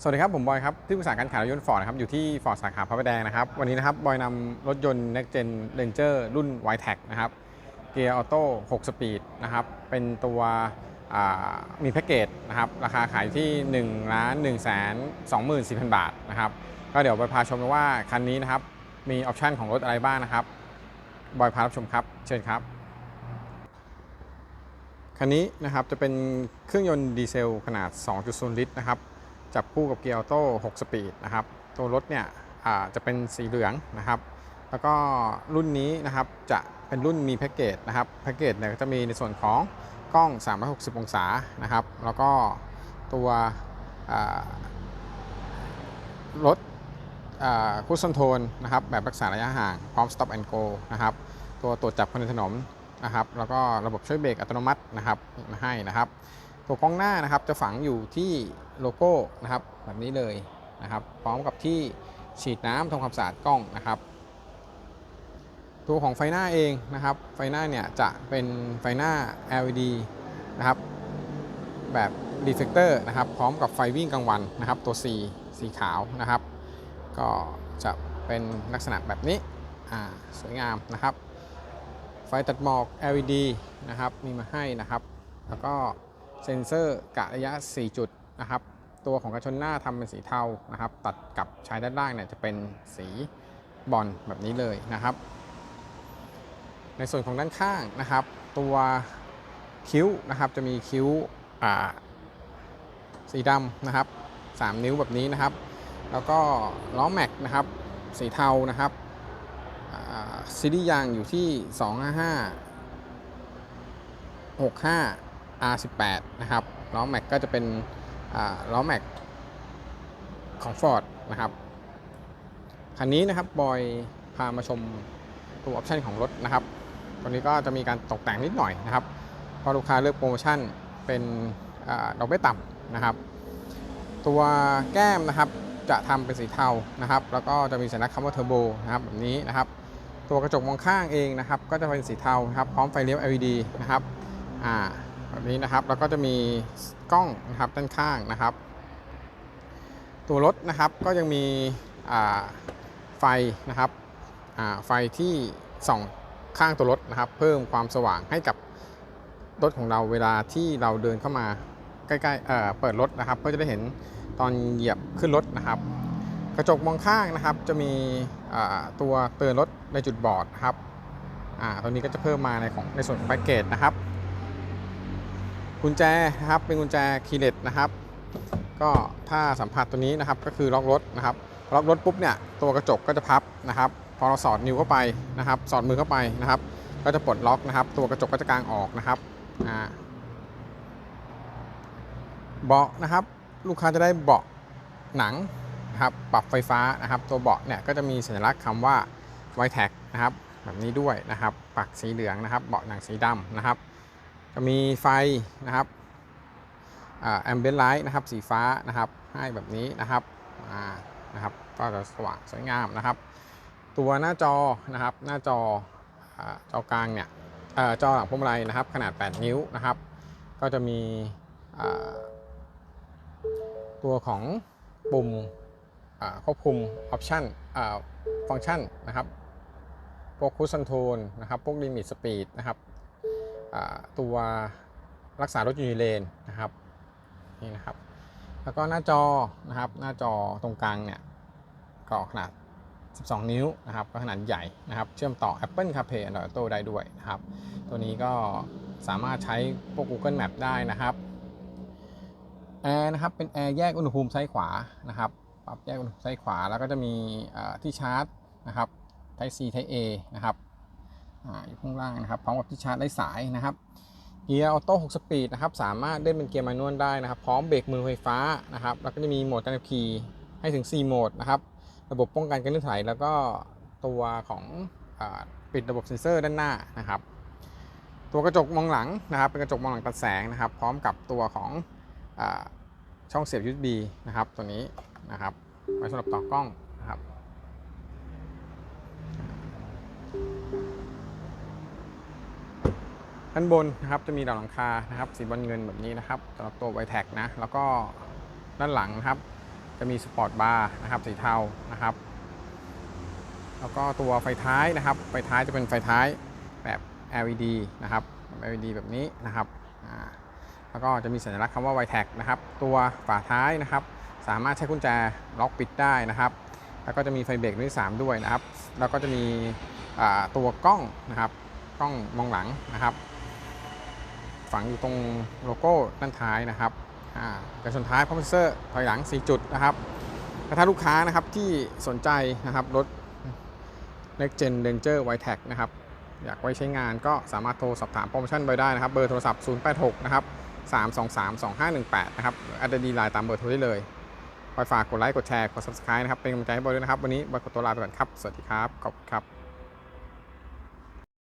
สวัสดีครับ ผมบอยครับ ที่ปรึกษาการขายรถยนต์ฟอร์ดนะครับ อยู่ที่ฟอร์ดสาขาพระประแดงนะครับ วันนี้นะครับ บอยนำรถยนต์ Next Gen Ranger รุ่น y t e c นะครับ เกียร์ออโต้6สปีดนะครับ เป็นตัวมีแพ็กเกจนะครับ ราคาขายที่1ล้าน1แสน24,000 บาทนะครับ ก็เดี๋ยวบอยพาชมว่าคันนี้นะครับ มีออปชันของรถอะไรบ้างนะครับ บอยพารับชมครับ เชิญครับคันนี้นะครับจะเป็นเครื่องยนต์ดีเซลขนาด 2.0 ลิตรนะครับ จับคู่กับเกียร์ออโต้6สปีดนะครับ ตัวรถเนี่ยจะเป็นสีเหลืองนะครับ แล้วก็รุ่นนี้นะครับจะเป็นรุ่นมีแพ็กเกจนะครับ แพ็กเกจเนี่ยก็จะมีในส่วนของกล้อง 360 องศานะครับ แล้วก็ตัวรถคูส o นโทนนะครับ แบบรักษาระยะห่าง พร้อม stop and go นะครับ ตัวตรวจจับคนในถนนนะครับ แล้วก็ระบบช่วยเบรกอัตโนมัตินะครับมาให้นะครับ ตัวกล้องหน้านะครับจะฝังอยู่ที่โลโก้นะครับแบบนี้เลยนะครับ พร้อมกับที่ฉีดน้ำทำความสะอาดกล้องนะครับ ตัวของไฟหน้าเองนะครับ ไฟหน้าเนี่ยจะเป็นไฟหน้า LED นะครับแบบ reflector นะครับ พร้อมกับไฟวิ่งกลางวันนะครับ ตัว C สีขาวนะครับ ก็จะเป็นลักษณะแบบนี้สวยงามนะครับ ไฟตัดหมอก LED นะครับ มีมาให้นะครับ แล้วก็ เซ็นเซอร์กะระยะ 4 จุดนะครับ ตัวของกระชนหน้าทำเป็นสีเทานะครับ ตัดกับชายด้านล่างเนี่ยจะเป็นสีบอลแบบนี้เลยนะครับ ในส่วนของด้านข้างนะครับ ตัวคิ้วนะครับจะมีคิ้วสีดำนะครับ 3 นิ้วแบบนี้นะครับ แล้วก็ล้อแม็กนะครับ สีเทานะครับซีรีส์ยางอยู่ที่ 255 65 R18 นะครับล้อแม็กก็จะเป็นล้อแม็กของ Ford นะครับคันนี้นะครับบอยพามาชมตัวออปชันของรถนะครับตัวนี้ก็จะมีการตกแต่งนิดหน่อยนะครับพราะลูกค้าเลือกโปรโมชั่นเป็นอดอกเบี้ยต่ำนะครับ ตัวแก้มนะครับจะทำเป็นสีเทานะครับ แล้วก็จะมีสัญลักษณ์คำว่าเทอร์โบนะครับแบบนี้นะครับ ตัวกระจกมองข้างเองนะครับ ก็จะเป็นสีเทานะครับ พร้อมไฟเลี้ยว LED นะครับ อ่า แบบนี้นะครับ แล้วก็จะมีกล้องนะครับด้านข้างนะครับ ตัวรถนะครับก็ยังมีไฟนะครับไฟที่ส่องข้างตัวรถนะครับ เพิ่มความสว่างให้กับรถของเราเวลาที่เราเดินเข้ามาใกล้ๆเเปิดรถนะครับ ก็จะได้เห็นตอนเหยียบขึ้นรถนะครับ กระจกมองข้างนะครับ จะมีตัวเตือนรถในจุดบอดนะครับตัวนี้ก็จะเพิ่มมาในของในส่วนของแพ็กเกจนะครับ กุญแจนะครับเป็นกุญแจคีย์เลสนะครับ ก็ถ้าสัมผัสตัวนี้นะครับก็คือล็อกรถนะครับล็อกรถปุ๊บเนี่ยตัวกระจกก็จะพับนะครับพอเราสอดนิ้วเข้าไปนะครับ สอดมือเข้าไปนะครับ ก็จะปลดล็อกนะครับ ตัวกระจกก็จะกางออกนะครับอ่าเบาะนะครับ ลูกค้าจะได้เบาะหนังนะครับปรับไฟฟ้านะครับ ตัวเบาะเนี่ยก็จะมีสัญลักษณ์คำว่า w i t e t นะครับแบบนี้ด้วยนะครับ ปักสีเหลืองนะครับ เบาะหนังสีดำนะครับ จะมีไฟนะครับแอมเบียนไลท์นะครับสีฟ้านะครับให้แบบนี้นะครับนะครับก็จะสว่างสวยงามนะครับ ตัวหน้าจอนะครับหน้าจอจอกลางเนี่ยอจอหลังพวงมาลัยนะครับ ขนาด 8 นิ้วนะครับ ก็จะมีตัวของปุ่มควบคุมออปชันฟังก์ชันนะครับพวกคูส o นโทนนะครับพวกลิมิตสปีดนะครับ ตัวรักษารถอยู่ในเลนนะครับนี่นะครับ แล้วก็หน้าจอนะครับหน้าจอตรงกลางเนี่ยก็ขนาด 12 นิ้วนะครับก็ขนาดใหญ่นะครับ เชื่อมต่อ Apple CarPlay Android Auto ได้ด้วยนะครับ ตัวนี้ก็สามารถใช้พวก Google Map ได้นะครับแอร์นะครับเป็นแอร์แยกอุณหภูมิซ้ายขวานะครับปรับแยกอุณหภูมิซ้ายขวาแล้วก็จะมีที่ชาร์จนะครับ Type C Type A นะครับ อยู่ข้างล่างนะครับพร้อมกับที่ชาร์จได้สายนะครับเกียร์ออโต้6สปีดนะครับสามารถเล่นเป็นเกียร์มนนวลได้นะครับพร้อมเบรกมือไฟฟ้านะครับแล้วก็จะมีโหมดการขับขี่ให้ถึง 4 โหมดนะครับระบบป้องกันการลื่นถลายแล้วก็ตัวของอปิดระบบเซ็นเซอร์ด้านหน้านะครับตัวกระจกมองหลังนะครับเป็นกระจกมองหลังตัดแสงนะครับ พร้อมกับตัวของอช่องเสียบ USB นะครับตัวนี้นะครับไว้สำหรับต่อกล้องนะครับ ด้านบนนะครับจะมีดาวหลังคานะครับสีบอลเงินแบบนี้นะครับสำหรับตัวไวแท็กนะแล้วก็ด้านหลังนะครับ จะมีสปอร์ตบาร์นะครับสีเทานะครับ แล้วก็ตัวไฟท้ายนะครับ ไฟท้ายจะเป็นไฟท้ายแบบ LED นะครับ LED แบบนี้นะครับแล้วก็จะมีสัญลักษณ์คำว่า y t a g นะครับ ตัวฝาท้ายนะครับ สามารถใช้กุญแจล็อกปิดได้นะครับ แล้วก็จะมีไฟเบรกรุ่นที่3ด้วยนะครับ แล้วก็จะมีตัวกล้องนะครับ กล้องมองหลังนะครับ ฝังอยู่ตรงโลโก้ด้านท้ายนะครับอ่ากระชนท้ายพอมเซอร์ถอยหลัง 4 จุดนะครับและถ้าลูกค้านะครับที่สนใจนะครับรถ Next Gen Ranger y t a g นะครับอยากไว้ใช้งานก็สามารถโทรสอบถามโปรโมชั่นไปได้นะครับ เบอร์โทรศัพท์ 086 นะครับ 323 2518 นะครับแอดดีไลน์ตามเบอร์โทรได้เลยคอยฝากกดไลค์ กดแชร์ กด subscribe นะครับ เป็นกำลังใจให้บอยด้วยนะครับ วันนี้บอยขอตัวลาไปก่อนครับ สวัสดีครับ ขอบคุณครับ